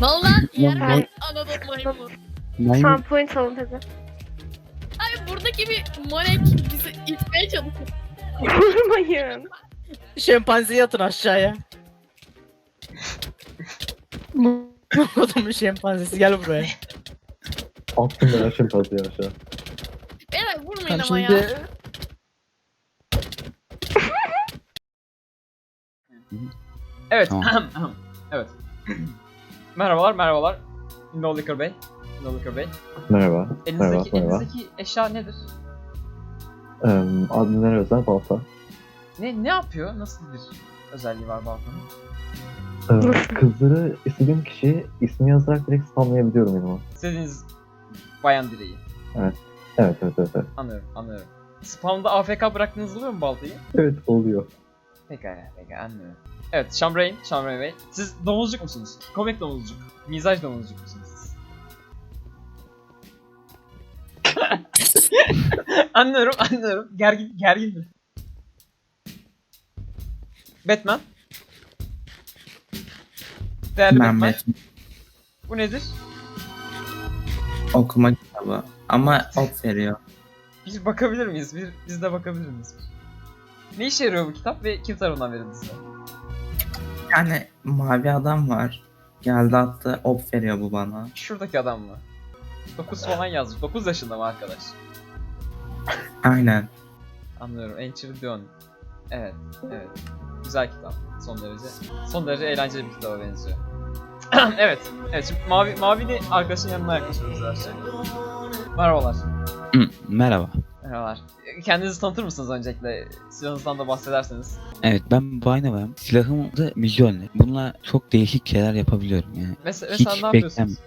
Vallahi yer ben Anadolu maymun. Maymun Tam point alın hadi. Ay buradaki bir molek bizi itmeye çalışıyor. Vurmayın. Şempanzeyi atın aşağıya. Adamın şempanzesi gel buraya. Attım ben pazı aşağı. Beyler vurmayın Sen ama ya. şimdi Evet. Tamam. evet. merhabalar, merhabalar. No Liquor Bey. No Liquor Bey. Merhaba. Merhaba, Elinizdeki, merhaba. elinizdeki eşya nedir? Ee, adminler özel balta. Ne ne yapıyor? Nasıl bir özelliği var baltanın? Ee, kızları istediğim kişiyi ismi yazarak direkt spamlayabiliyorum yanıma. İstediğiniz bayan direği. Evet evet evet. evet. Anlıyorum, anlıyorum. Spamda AFK bıraktığınız oluyor mu baltayı? Evet oluyor. Pekala, pekala anlıyorum. Evet, Şambrain, Şambrain Bey. Siz domuzcuk musunuz? Komik domuzcuk. Mizaj domuzcuk musunuz siz? anlıyorum, anlıyorum. Gergin, gergin. Batman. Değerli Batman. Mehmet Bu nedir? okuma kitabı ama ok veriyor. Bir bakabilir miyiz? Bir, biz de bakabilir miyiz? Ne işe yarıyor bu kitap ve kim tarafından verildi size? Tane mavi adam var. Geldi attı ok veriyor bu bana. Şuradaki adam mı? 9 falan yazmış. 9 yaşında mı arkadaş? Aynen. Anlıyorum. Enchiridion. Evet, evet. Güzel kitap. Son derece. Son derece eğlenceli bir kitaba benziyor. evet, evet. Şimdi mavi, mavili arkadaşın yanına yaklaşıyoruz her şey. Merhabalar. Merhaba. Merhabalar. Kendinizi tanıtır mısınız öncelikle? Silahınızdan da bahsederseniz. Evet ben Baynava'yım. Silahım da Mijolne. Bununla çok değişik şeyler yapabiliyorum yani. Mesela, Hiç mesela ne yapıyorsunuz?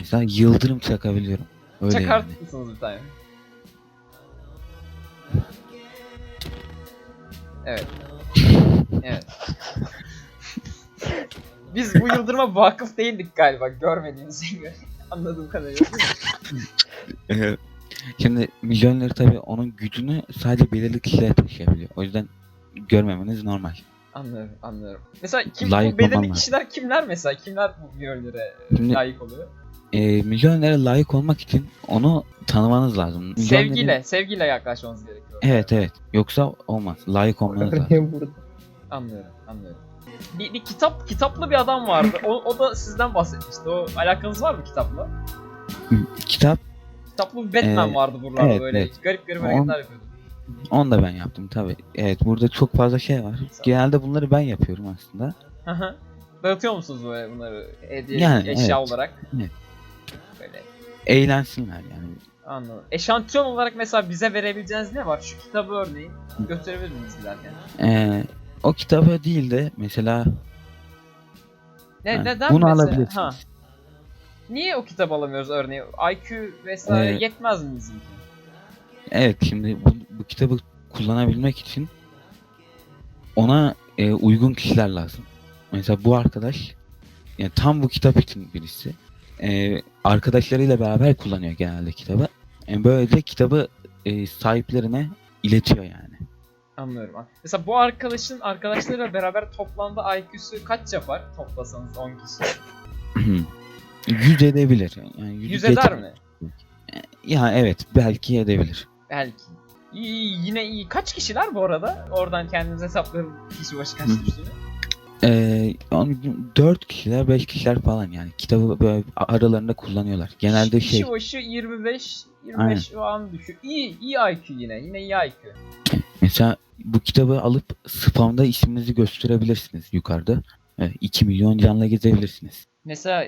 Mesela yıldırım çakabiliyorum. Öyle Çakar yani. mısınız bir tane? Evet. Evet. Biz bu yıldırıma vakıf değildik galiba görmediğimize göre. Anladığım kadarıyla değil mi? Ee, Şimdi Mijolne'leri tabii onun gücünü sadece belirli kişiler taşıyabiliyor. O yüzden görmemeniz normal. Anlıyorum, anlıyorum. Mesela kim Layık bu belirli olanlar. kişiler kimler mesela? Kimler bu yönlere Şimdi- layık oluyor? Ee, Mijolne'lere layık olmak için onu tanımanız lazım. Mijolne'nin- Sevgiyle, sevgiyle yaklaşmamız gerekiyor. Evet evet. Yoksa olmaz. Layık olmanız lazım. Burada. Anlıyorum, anlıyorum. Bir, bir kitap, kitaplı bir adam vardı. O, o da sizden bahsetmişti. O alakanız var mı kitapla? Kitap Kitaplı bir Batman Ee, vardı buralarda evet, böyle. evet. Garip garip hareketler yapıyordu. onu da ben yaptım tabii. Evet burada çok fazla şey var. Genelde bunları ben yapıyorum aslında. Hı hı. Dağıtıyor musunuz böyle bunları hediye Yani, eşya evet. olarak? Evet. Böyle Eğlensinler yani. anladım. Eşantiyon olarak mesela bize verebileceğiniz ne var? Şu kitabı örneğin gösterebilir miyiz giderken? Ee, o kitabı değil de mesela Ne, Ha, neden bunu mesela? alabilirsiniz. Ha. Niye o kitabı alamıyoruz örneğin? IQ vesaire Ee, yetmez mi bizimki? Evet şimdi bu, bu kitabı kullanabilmek için ona e, uygun kişiler lazım. Mesela bu arkadaş yani tam bu kitap için birisi. E, arkadaşlarıyla beraber kullanıyor genelde kitabı. E, böylece kitabı e, sahiplerine iletiyor yani. Anlıyorum. Mesela bu arkadaşın arkadaşlarıyla beraber toplamda IQ'su kaç yapar? Toplasanız 10 kişi. 100 edebilir. Yani 100 100 eder mi? Ya evet belki edebilir. Belki. İyi, yine iyi. Kaç kişiler bu arada? Oradan kendiniz hesaplayın kişi başı kaç düştüğünü. Ee, 4 kişiler 5 kişiler falan yani kitabı böyle aralarında kullanıyorlar. Genelde Kişi şey başı 25 25 Aynen. an düşüyor. İyi, iyi IQ yine. Yine iyi IQ. Mesela bu kitabı alıp spamda isminizi gösterebilirsiniz yukarıda. Evet, 2 milyon canla gezebilirsiniz. Mesela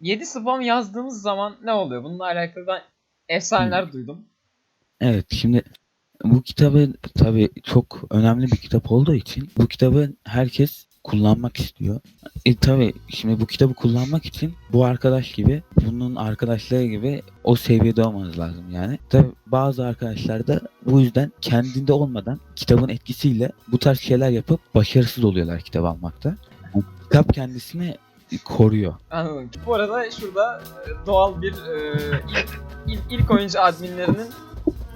7 spam yazdığımız zaman ne oluyor? Bununla alakalı ben efsaneler duydum. Evet şimdi bu kitabı tabi çok önemli bir kitap olduğu için bu kitabı herkes kullanmak istiyor. E tabi şimdi bu kitabı kullanmak için bu arkadaş gibi bunun arkadaşları gibi o seviyede olmanız lazım yani. Tabi bazı arkadaşlar da bu yüzden kendinde olmadan kitabın etkisiyle bu tarz şeyler yapıp başarısız oluyorlar kitap almakta. Kitap kendisini koruyor. Anladım. Bu arada şurada e, doğal bir e, ilk, ilk, oyuncu adminlerinin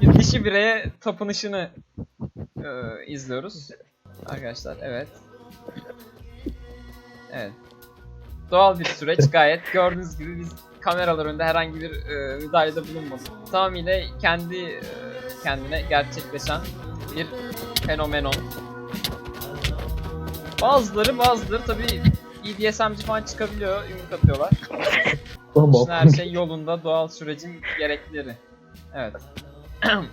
bir dişi bireye tapınışını e, izliyoruz. Arkadaşlar evet. Evet. Doğal bir süreç gayet. Gördüğünüz gibi biz kameralar önünde herhangi bir e, müdahalede bulunmadık. Tamamıyla kendi e, kendine gerçekleşen bir fenomenon. Bazıları bazıları tabii BDSM'ci falan çıkabiliyor, ümit atıyorlar. Lan İşte her şey yolunda, doğal sürecin gereklileri. Evet.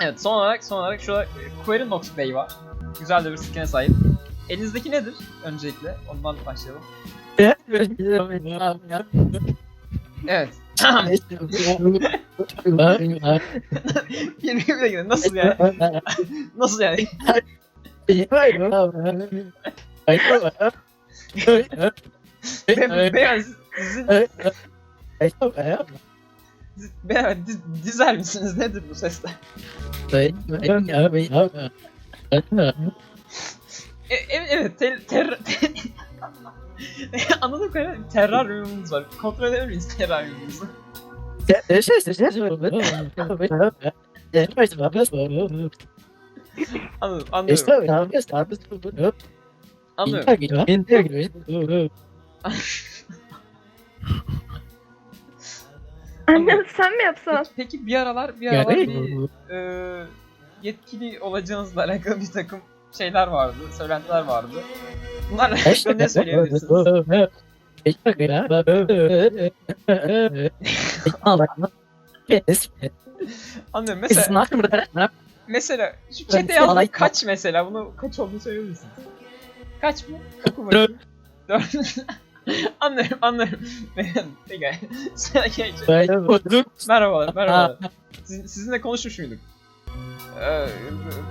evet, son olarak son olarak şurada Querinox Bey var. Güzel de bir skin'e sahip. Elinizdeki nedir öncelikle? Ondan başlayalım. Evet. bir bir dakika nasıl yani? Nasıl yani? Be beyaz sizin beyaz diz, misiniz? Nedir bu sesler? E, evet, evet ter, ter, Anladığım kadarıyla terraryumumuz var. Kontrol edebilir miyiz terraryumumuzu? Anladım, anlıyorum. Anlıyorum. Annem sen mi yapsan? Peki, peki bir aralar bir aralar bir e, yetkili olacağınızla alakalı bir takım şeyler vardı, söylentiler vardı. Bunlarla alakalı ne söyleyebilirsiniz? Anlıyorum. Mesela, mesela şu chat'e yazdığı kaç mesela? Bunu kaç olduğunu söyleyebilir misiniz? Kaç mı? Oku bakayım. Dört. anlıyorum, anlıyorum. Peki. Sıra geçelim. Merhabalar, merhabalar. Siz, sizinle konuşmuş muyduk? Ee,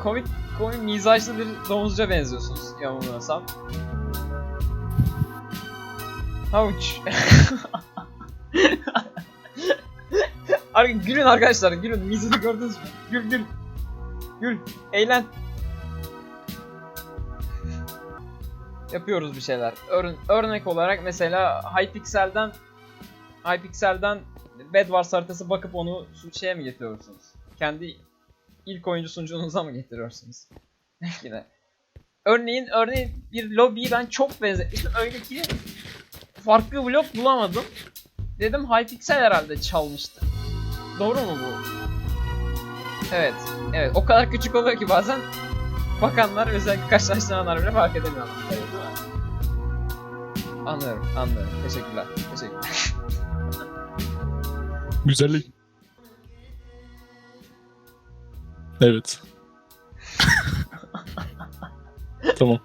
komik, komik mizaçlı bir domuzca benziyorsunuz yanılmıyorsam. Havuç. Ar gülün arkadaşlar, gülün. Mizahı gördünüz mü? Gül, gül. Gül, eğlen. Yapıyoruz bir şeyler. Ör- örnek olarak mesela Hypixel'den Hypixel'den Bed Wars haritası bakıp onu şeye mi getiriyorsunuz? Kendi ilk oyuncu sunucunuza mı getiriyorsunuz? De. Örneğin, örneğin bir lobiyi ben çok benzetmiştim. Öyle ki farklı blok bulamadım. Dedim Hypixel herhalde çalmıştı. Doğru mu bu? Evet. Evet. O kadar küçük oluyor ki bazen bakanlar özellikle karşılaştıranlar bile fark edemiyor. Değil mi? Anlıyorum, anlıyorum. Teşekkürler. Teşekkürler. Güzellik. Evet. tamam.